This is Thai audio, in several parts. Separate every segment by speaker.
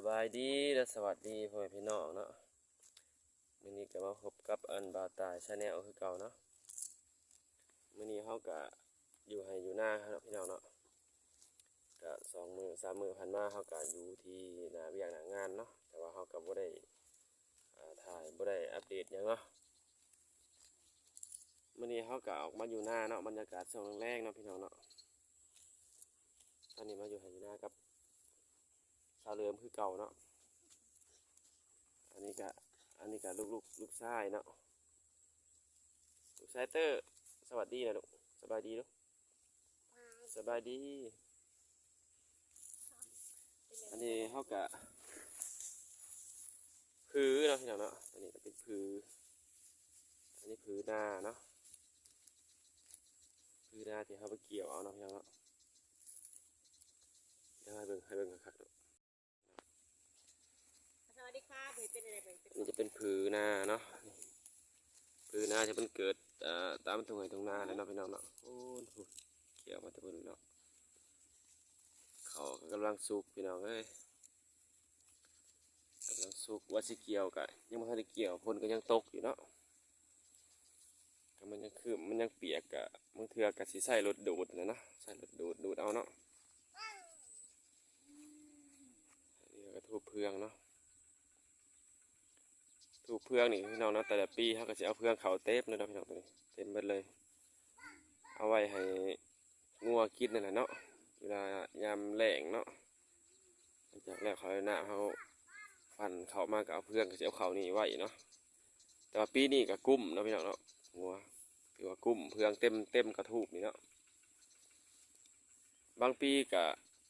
Speaker 1: สบายดีและสวัสดีพ่อแม่พี่น้องเนาะมื้อนี้ก็มาพบกับอันบาตายชาแนลคือเก่าเนาะมื้อนี้เฮาก็อยู่ให้อยู่หน้าครับพี่น้องเนาะก็สองมือสามมือผ่านมาเฮาก็อยู่ที่หน้าเวียกหน้างานเนาะแต่ว่าเฮาก็บ่ได้ถ่ายบ่ได้อัปเดตยังเนาะมื้อนี้เฮาก็ออกมาอยู่หน้าเนาะบรรยากาศช่วงแรกเนาะพี่น้องเนาะตอนนี้มาอยู่ให้อยู่หน้ากับาวเรือมคือเก่าเนาะ อันนี้ก็อันนี้ก็ลูกลูกลูกชายเนาะ ลูกชายเตอร์ สวัสดีนะลูก สบายดีลูกสบายดี อันนี้เขากะพือเนาะพี่น้องเนาะ อันนี้ก็เป็นพืออันนี้พือหน้าเนาะพือหน้าที่เขาไปเกี่ยวเอาเนาะพี่น้องเนาะเดี๋ยวให้เบิ่งให้เบิ่งคักๆเนาะ
Speaker 2: สวัส ดีครับเฮ้ยเป็นอะไรเป็น
Speaker 1: อันนี้จะเป็นผือนาเนาะผือนาจะเป็นเกิดตามตรงไหนตรงนาเลยเนาะพี่น้องเนาะโอ้โหเขียวมาตะบนเนาะเขากำลังสุกพี่น้องเอ้ยกำลังสุกว่าสิเกี่ยวกะยังไม่ทันได้เกี่ยวคนก็ยังตกอยู่เนาะก็มันยังคือมันยังเปียกกะบางเทือกะสิใส่รถดูดนะเนาะใส่รถดูดดูดเอาเนาะนนี้ก็ทูบเพืองเนาะูกเพื่องนี่พี่น้องนะแต่ละปีเขาก็จะเอาเพื่องเขาเต็มเลยนะพี่น้องตัวนี้เต็มหมดเลย เอาไว้ให้งัวกินนั่นแหละเนาะเวลายามแรงเนาะหลังจากแรกเขาหน้าเขาฟันเขามาก็เอาเพื่องก็จะเอาเขานี่ไว้เนาะแต่ว่าปีนี้ก็กุ้มเนาะพี่น้องเนาะงัวถือว่ากุ้มเพื่องเต็มเต็มกระทูบนี่เนาะบางปีก็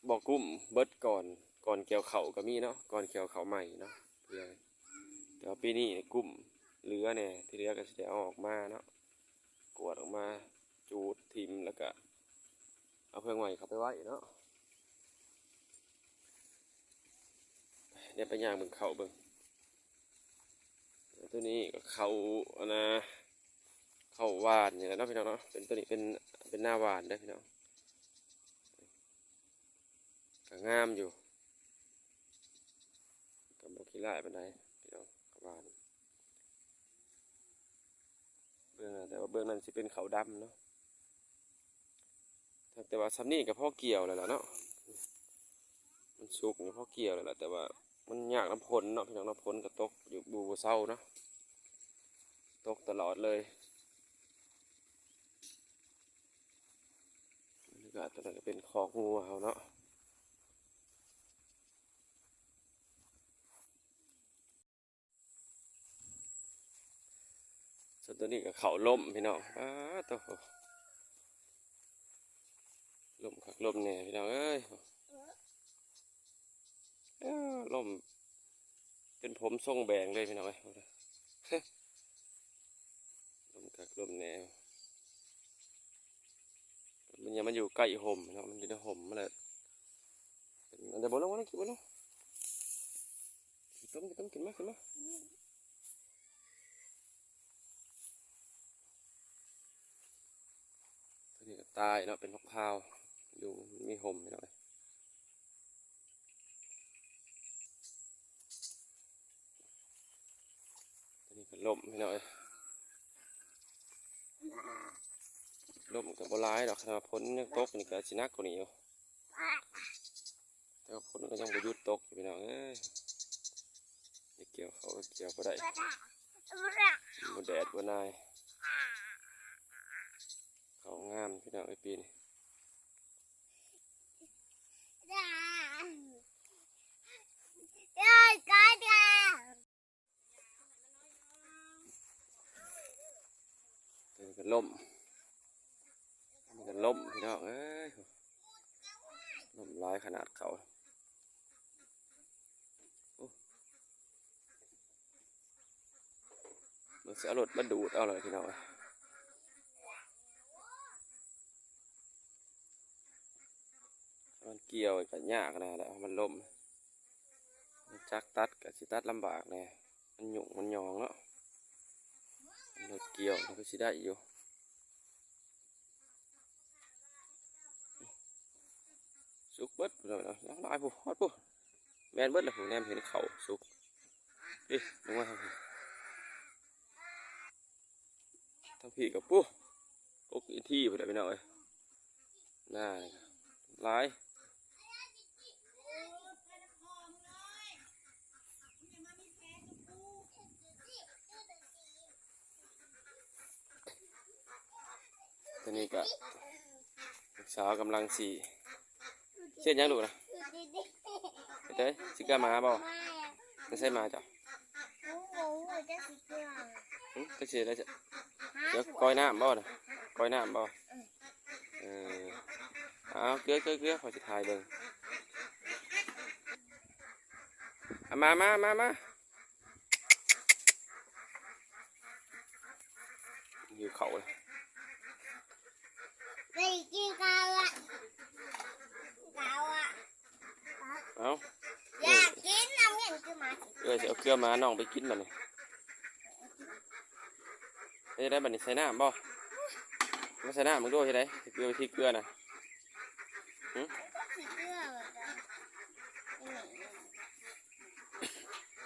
Speaker 1: บอกกุ้มเบิดก่อนก่อนเกี่ยวเขาก็มีเนาะก่อนเกี่ยวเขาใหม่เนาะเพื่อ แต่ว่าปีนี้กลุ่มเหลือเนี่ยที่เหลือก็จะเอาออกมาเนาะกวดออกมาจูดทิมแล้วก็เอาเพื่องใหม่เข้าไปไว้เนาะเดี๋ยวไปย่างเบิ่งเขาเบิ่งตัวนี้ก็เขาอันนะเขาหวานอย่างนั้นเนาะพี่น้องเนาะเป็นตัวนี้เป็นเป็นหน้าหวานเด้พี่น้องก็งามอยู่กับบอกขี้ไล่ปานใดพี่น้อง บานเบื้องนั้นแต่ว่าเบื้องนั้นสิเป็นเขาดำเนาะแต่ว่าซัมนี่กับพ่อเกี่ยวเลยล่ะเนาะมันสุกกับพ่อเกี่ยวเลยล่ะแต่ว่ามันยากน้ำพลเนาะพี่น้องน้ำพลก็ตกอยู่บูเศร้าเนาะตกตลอดเลยนี่ก็ตัวนั้นก็เป็นคอกงูเอาเนาะ ส่วนตัวนี้ก็เขาล่มพี่น้องอ้าตัวล่มคักล่มแน่พี่น้องเอ้ยอ้าล่มเป็นผมทรงแบงเลยพี่น้องเอ้ยล่มคักล่มแน่มันยังมันอยู่ใกล้ห่มนะมันอยู่ในห่มมาเลยเป็นอันเดี๋ยวบอกแล้วว่ากินบ่เนาะกินต้มกินต้มกินมากินมาตัวนี้ก็ ตายเนาะเป็นมะพร้าวอยู่มีห่มหน่อยตัวนี้ก็ล่มพี่น้อยล่มกับบร้ายดอกขนาดพ้นยังตกนี่ก็ชินักกว่านี้อยู่แต่ว่าพ้นก็ยังบ่หยุดตกอยู่พี่น้องเอ้ยไม่เกี่ยวเขาก็เกี่ยวก็ได้บ่แดดบ่นายเขา งามพี่น้องไอปีนี่ตัวนี้ก็ล่มอันนี้ก็ล่มพี่น้องเอ้ยล่มร้ายขนาดเขามันเสียรถมาดูดเอาเลยพี่น้อง เกี่ยวกันยากนะแหละมันล่มมันจักตัดกับสิตัดลำบากแน่มันหยุ่งมันยองเนาะรถเกี่ยวมันก็สิได้อยู่สุกเบิดเลยนะแล้วลายผู้ฮอดผู้แมนเบิดละผมแนมเห็นเขาสุกนี่ลงมาทางพี่ทางพี่กับปุ๊กกอีที่ไปได้ไปหน่อยน่าหลาย ตอนนี้ก็ลูกสาวกำลังสีเส้นยังลูกนะไปเต้ยสิกล้ามาบ่ไม่ใช่มาจ้ะหึก็เสียแล้วจ้ะเดี๋ยวก้อยน้ำบ่นะก้อยน้ำบ่เออเอาเกลือเกลือเกลือขอจะถ่ายเบิ่งเอามามามามาอยู่เขาเลย
Speaker 3: ไปกินข้าวอะข้าวอะ
Speaker 1: เอา
Speaker 3: อยากกินน้ำเย็นคือมาสิ
Speaker 1: เออจะเอาเกลือมาน้องไปกินมันนี่เอ้ยได้บัดนี้ใส่น้ำบ่มาใส่น้ำมึงด้วยใช่ไหมเกลือไปที่เกลือนะ
Speaker 3: ก็สิเกลือเหมือนกัน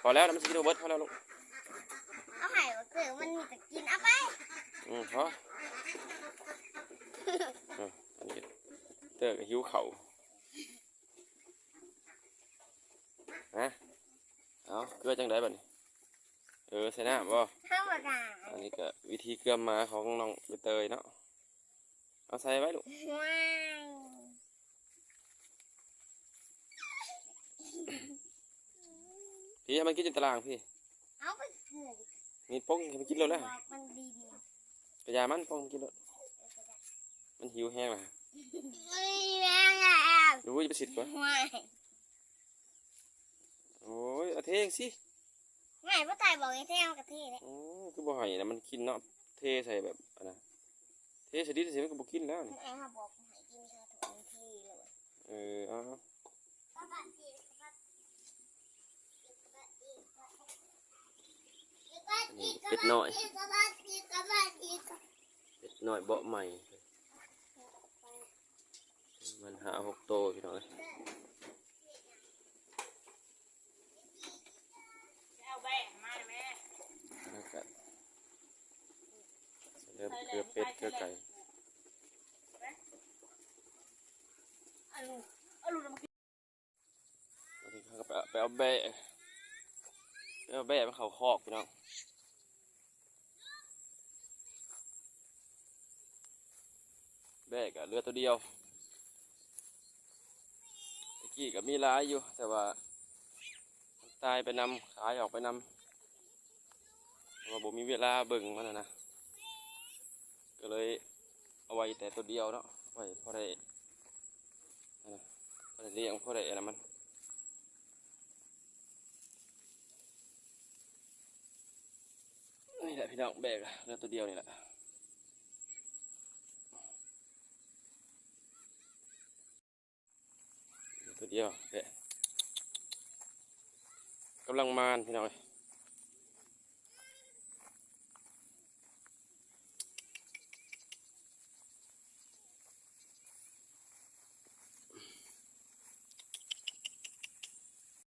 Speaker 1: พอแล้วนะมันสกินโอเบิร์ตพอแล้วลูก
Speaker 3: เอาไห่มาเกลือมันมีแต่กินเอาไป
Speaker 1: อืมพอเอออันนี้เตอร์กับหิวเข่าวฮะ เอาเกลือจังไดบัดนี้เออใส่น้ำบ่
Speaker 3: ธรรมดา
Speaker 1: อันนี้ก็วิธีเกลือมาของน้องใบเตยเนาะเอาใส่ไว้ลูก
Speaker 3: ว้าว
Speaker 1: พี่ให้มันกินจนตารางพี่
Speaker 3: เอาไปเกลือดิ
Speaker 1: มีป้องให้มันกินแล้วนะ
Speaker 3: บอกมันดีดี
Speaker 1: กระยามันป้องมันกินแล้วมันหิวแห้งนะ
Speaker 3: ไม่แม่งแล้ว
Speaker 1: ดูว่าจะไปสิทธิ์ก่อน
Speaker 3: ว้าย
Speaker 1: โอ้ยเอาเทงสิ
Speaker 3: ง่ายพ่อตายบอกไอ้เท่งกะทิเนี่ย
Speaker 1: โอ้ยคือบ่ให้นะมันกินเนาะเทใส่แบบอันนะเทใส่ดินใส่มันก็บ่กินแล้วนี่
Speaker 3: ไอ้เขาบอกให้กินข้าวถุงที่เลย
Speaker 1: เออเอานี่เป็ดน้อยเป็ดน้อยเบาะใหม่ มันหาหกโตวพี่น้องเอ้ย
Speaker 2: เอา แบ่งมาแม่
Speaker 1: แล้วก็เริ่มเกลือเป็ดเกลือไก่
Speaker 2: เอลูกเอลูกน้ำ
Speaker 1: บางทีเขาก็ไปเอาแบะไปเอาแบะมันเขาคอกพี่น้องแบะกับเรือตัวเดียวตะกี้ก็มีหลายอยู่แต่ว่า ตายไปนำขายออกไปนำเราว่าผมมีเวลาเบิ่งมันนะนะก็เลยเอาไว้แต่ตัวเดียวเนาะไว้พอได้อันะพอได้เลี้ยงพอได้อะไรมันนี่แหละพี่น้องแบกเรือตัวเดียวนี่แหละตัวเดียวแบะ กำลังมานพี่น้อย